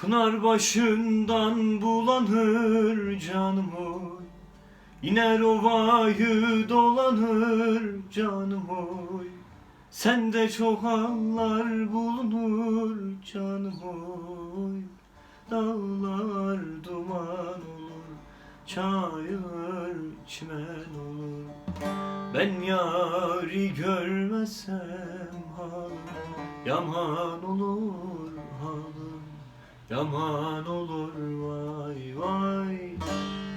Pınar başından bulanır canım oy İner ovayı dolanır canım oy Sende çok anlar bulunur canım oy Dağlar duman olur Çayır çimen olur. Ben yari görmesem halim Yaman olur halim Yaman olur vay vay.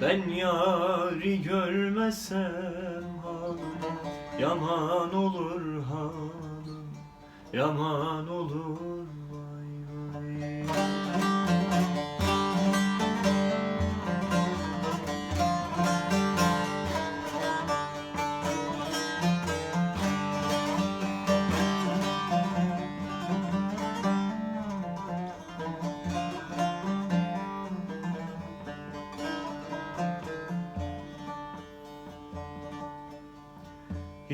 Ben yari görmesem halim. Yaman olur halim Yaman olur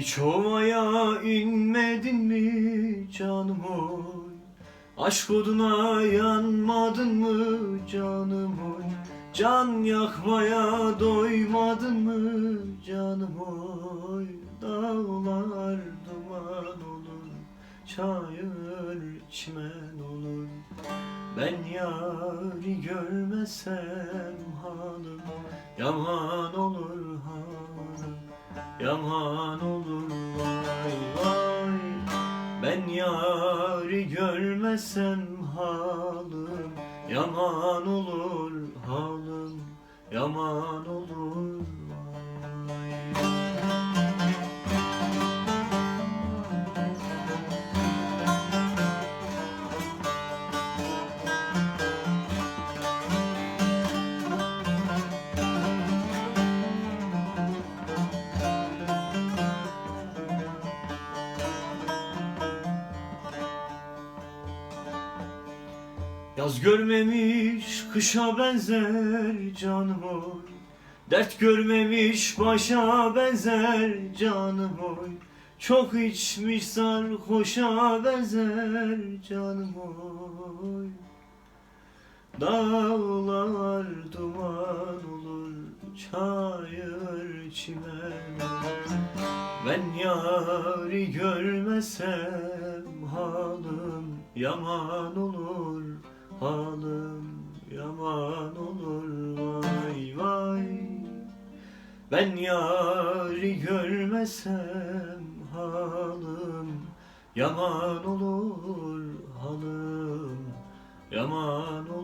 Hiç ovaya inmedin mi canım oy? Aşk oduna yanmadın mı canım oy? Can yakmaya doymadın mı canım oy? Dağlar duman olur Çayır çimen olur. Ben yari görmesem halim Yaman olur halim Yaman olur vay vay. Ben yari görmesem halim Yaman olur halim Yaman olur Yaz görmemiş kışa benzer canım oy. Dert görmemiş başa benzer canım oy. Çok içmiş sarhoşa benzer canım oy. Dağlar duman olur Çayır çimen Ben yari görmesem halim Yaman olur halim Yaman olur. Vay vay. Ben yari görmesem halim Yaman olur halim Yaman olur